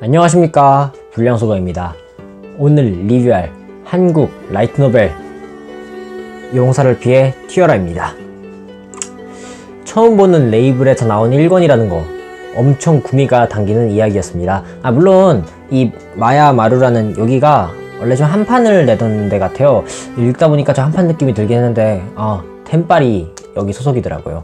안녕하십니까. 불량소가입니다. 오늘 리뷰할 한국 라이트노벨 용사를 피해 튀어라입니다. 처음 보는 레이블에서 나온 1권이라는 거 엄청 구미가 당기는 이야기였습니다. 아 물론 이 마야 마루라는 여기가 원래 좀 한 판을 내던 데 같아요. 읽다 보니까 저 한 판 느낌이 들긴 했는데 아 템빨이 여기 소속이더라고요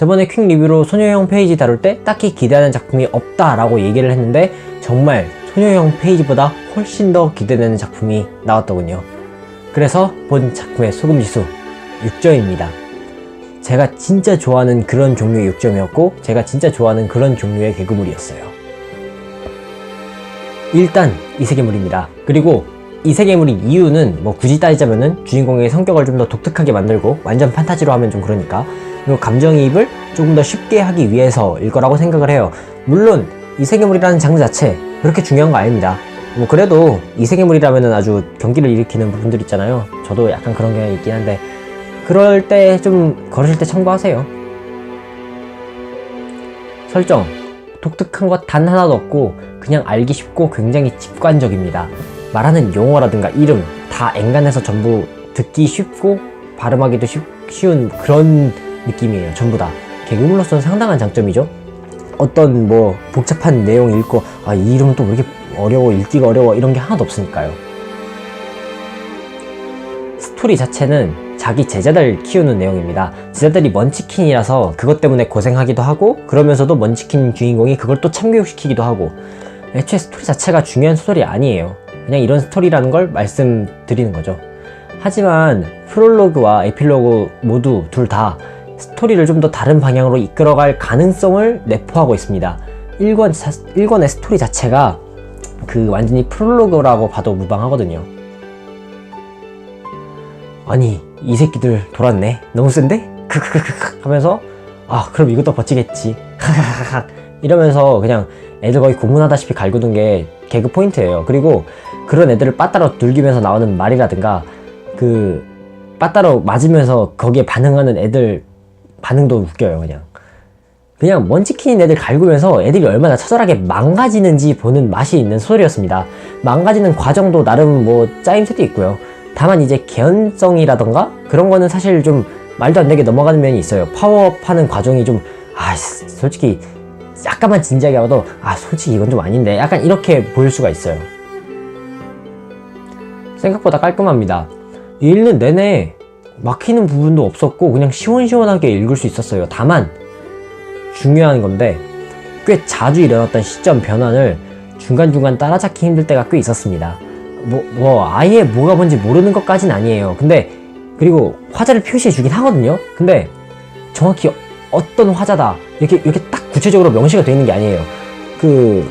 저번에 퀵 리뷰로 소녀형 페이지 다룰 때 딱히 기대하는 작품이 없다라고 얘기를 했는데 정말 소녀형 페이지보다 훨씬 더 기대되는 작품이 나왔더군요. 그래서 본 작품의 소금지수 6점입니다. 제가 진짜 좋아하는 그런 종류의 6점이었고 제가 진짜 좋아하는 그런 종류의 개그물이었어요. 일단 이 세계물입니다. 그리고 이 세계물인 이유는 뭐 굳이 따지자면은 주인공의 성격을 좀 더 독특하게 만들고 완전 판타지로 하면 좀 그러니까 감정이입을 조금 더 쉽게 하기 위해서일 거라고 생각을 해요. 물론 이 세계물이라는 장르 자체 그렇게 중요한 거 아닙니다. 뭐 그래도 이 세계물이라면은 아주 경기를 일으키는 부분들 있잖아요. 저도 약간 그런 경향이 있긴 한데 그럴 때 좀 걸으실 때 참고하세요. 설정 독특한 것 단 하나도 없고 그냥 알기 쉽고 굉장히 직관적입니다. 말하는 용어라든가 이름 다 앵간해서 전부 듣기 쉽고 발음하기도 쉽, 쉬운 그런 느낌이에요. 전부 다. 개그물로서는 상당한 장점이죠. 어떤 뭐 복잡한 내용 읽고 아, 이 이름 또 왜 이렇게 어려워 읽기가 어려워 이런 게 하나도 없으니까요. 스토리 자체는 자기 제자들 키우는 내용입니다. 제자들이 먼치킨이라서 그것 때문에 고생하기도 하고 그러면서도 먼치킨 주인공이 그걸 또 참교육시키기도 하고 애초에 스토리 자체가 중요한 스토리 아니에요. 그냥 이런 스토리라는 걸 말씀드리는 거죠. 하지만 프롤로그와 에필로그 모두 둘 다 스토리를 좀 더 다른 방향으로 이끌어갈 가능성을 내포하고 있습니다. 1권, 1권의 스토리 자체가 그 완전히 프롤로그라고 봐도 무방하거든요. 아니, 이 새끼들 돌았네. 너무 센데? 크크크크 하면서 아, 그럼 이것도 버티겠지. 이러면서 그냥 애들 거의 고문하다시피 갈구는 게 개그 포인트예요. 그리고 그런 애들을 빠따로 눌기면서 나오는 말이라든가 그 빠따로 맞으면서 거기에 반응하는 애들 반응도 웃겨요 그냥. 그냥 먼치킨인 애들 갈구면서 애들이 얼마나 처절하게 망가지는지 보는 맛이 있는 소설이었습니다. 망가지는 과정도 나름 뭐 짜임새도 있고요. 다만 이제 개연성이라던가 그런 거는 사실 좀 말도 안 되게 넘어가는 면이 있어요. 파워업하는 과정이 좀 아 솔직히 약간만 진지하게 하고도 아 솔직히 이건 좀 아닌데 약간 이렇게 보일 수가 있어요. 생각보다 깔끔합니다. 읽는 내내 막히는 부분도 없었고 그냥 시원시원하게 읽을 수 있었어요. 다만 중요한 건데 꽤 자주 일어났던 시점 변환을 중간중간 따라잡기 힘들 때가 꽤 있었습니다. 뭐, 뭐 아예 뭐가 뭔지 모르는 것까진 아니에요. 근데 그리고 화자를 표시해 주긴 하거든요. 근데 정확히 어떤 화자다 이렇게 이렇게 딱 구체적으로 명시가 되어 있는 게 아니에요. 그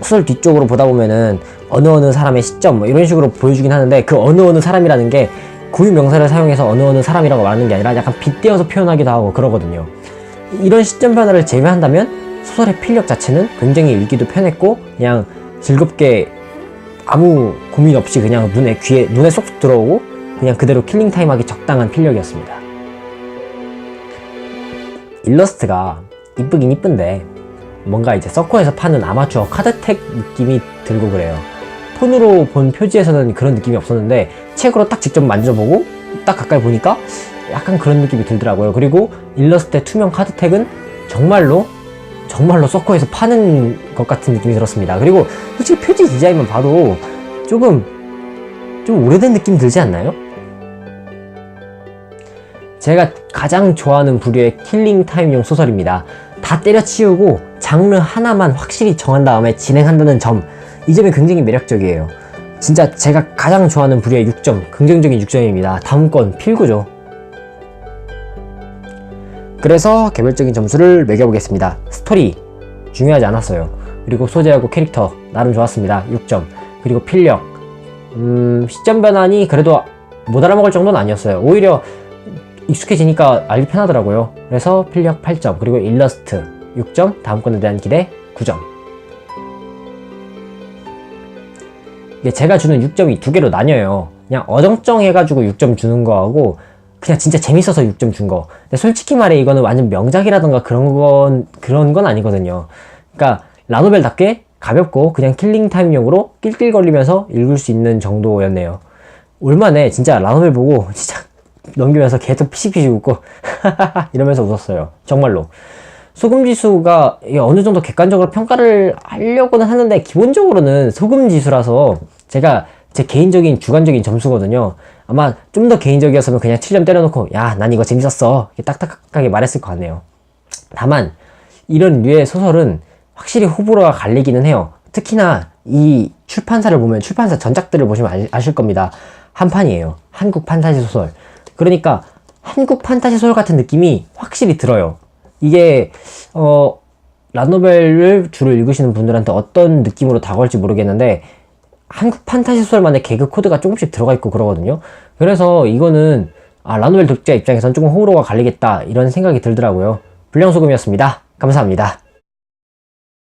소설 뒤쪽으로 보다 보면은 어느 어느 사람의 시점 뭐 이런 식으로 보여주긴 하는데 그 어느 어느 사람이라는 게 고유 명사를 사용해서 어느 어느 사람이라고 말하는 게 아니라 약간 빗대어서 표현하기도 하고 그러거든요. 이런 시점 변화를 제외한다면 소설의 필력 자체는 굉장히 읽기도 편했고 그냥 즐겁게 아무 고민 없이 그냥 눈에 귀에 눈에 쏙 들어오고 그냥 그대로 킬링 타임 하기 적당한 필력이었습니다. 일러스트가 이쁘긴 이쁜데 뭔가 이제 서커에서 파는 아마추어 카드텍 느낌이 들고 그래요. 폰으로 본 표지에서는 그런 느낌이 없었는데 책으로 딱 직접 만져보고 딱 가까이 보니까 약간 그런 느낌이 들더라고요. 그리고 일러스트의 투명 카드텍은 정말로 정말로 서커에서 파는 것 같은 느낌이 들었습니다. 그리고 솔직히 표지 디자인만 봐도 조금 좀 오래된 느낌 들지 않나요? 제가 가장 좋아하는 부류의 킬링 타임용 소설입니다. 다 때려치우고 장르 하나만 확실히 정한 다음에 진행한다는 점, 이 점이 굉장히 매력적이에요. 진짜 제가 가장 좋아하는 부류의 6점, 긍정적인 6점입니다. 다음 건 필구죠. 그래서 개별적인 점수를 매겨보겠습니다. 스토리, 중요하지 않았어요. 그리고 소재하고 캐릭터, 나름 좋았습니다. 6점. 그리고 필력, 음, 시점 변환이 그래도 못 알아먹을 정도는 아니었어요. 오히려 익숙해지니까 알기 편하더라고요. 그래서 필력 8점, 그리고 일러스트 6점, 다음 건에 대한 기대 9점. 이게 제가 주는 6점이 두 개로 나뉘어요. 그냥 어정쩡 해가지고 6점 주는 거하고 그냥 진짜 재밌어서 6점 준 거. 근데 솔직히 말해 이거는 완전 명작이라던가 그런 건 그런 건 아니거든요. 그러니까 라노벨답게 가볍고 그냥 킬링 타임용으로 낄낄거리면서 읽을 수 있는 정도였네요. 올만에 진짜 라노벨 보고 진짜 넘기면서 계속 피식피식 웃고 이러면서 웃었어요. 정말로. 소금지수가 어느 정도 객관적으로 평가를 하려고는 하는데 기본적으로는 소금지수라서 제가 제 개인적인 주관적인 점수거든요. 아마 좀 더 개인적이었으면 그냥 7점 때려놓고 야 난 이거 재밌었어 이렇게 딱딱하게 말했을 것 같네요. 다만 이런 류의 소설은 확실히 호불호가 갈리기는 해요. 특히나 이 출판사를 보면 출판사 전작들을 보시면 아- 아실 겁니다. 한판이에요. 한국 판타지 소설. 그러니까 한국 판타지 소설 같은 느낌이 확실히 들어요. 이게 어 라노벨을 주로 읽으시는 분들한테 어떤 느낌으로 다가올지 모르겠는데 한국 판타지 소설만의 개그 코드가 조금씩 들어가 있고 그러거든요. 그래서 이거는 아 라노벨 독자 입장에선 조금 호불호가 갈리겠다 이런 생각이 들더라고요. 불량소금이었습니다. 감사합니다.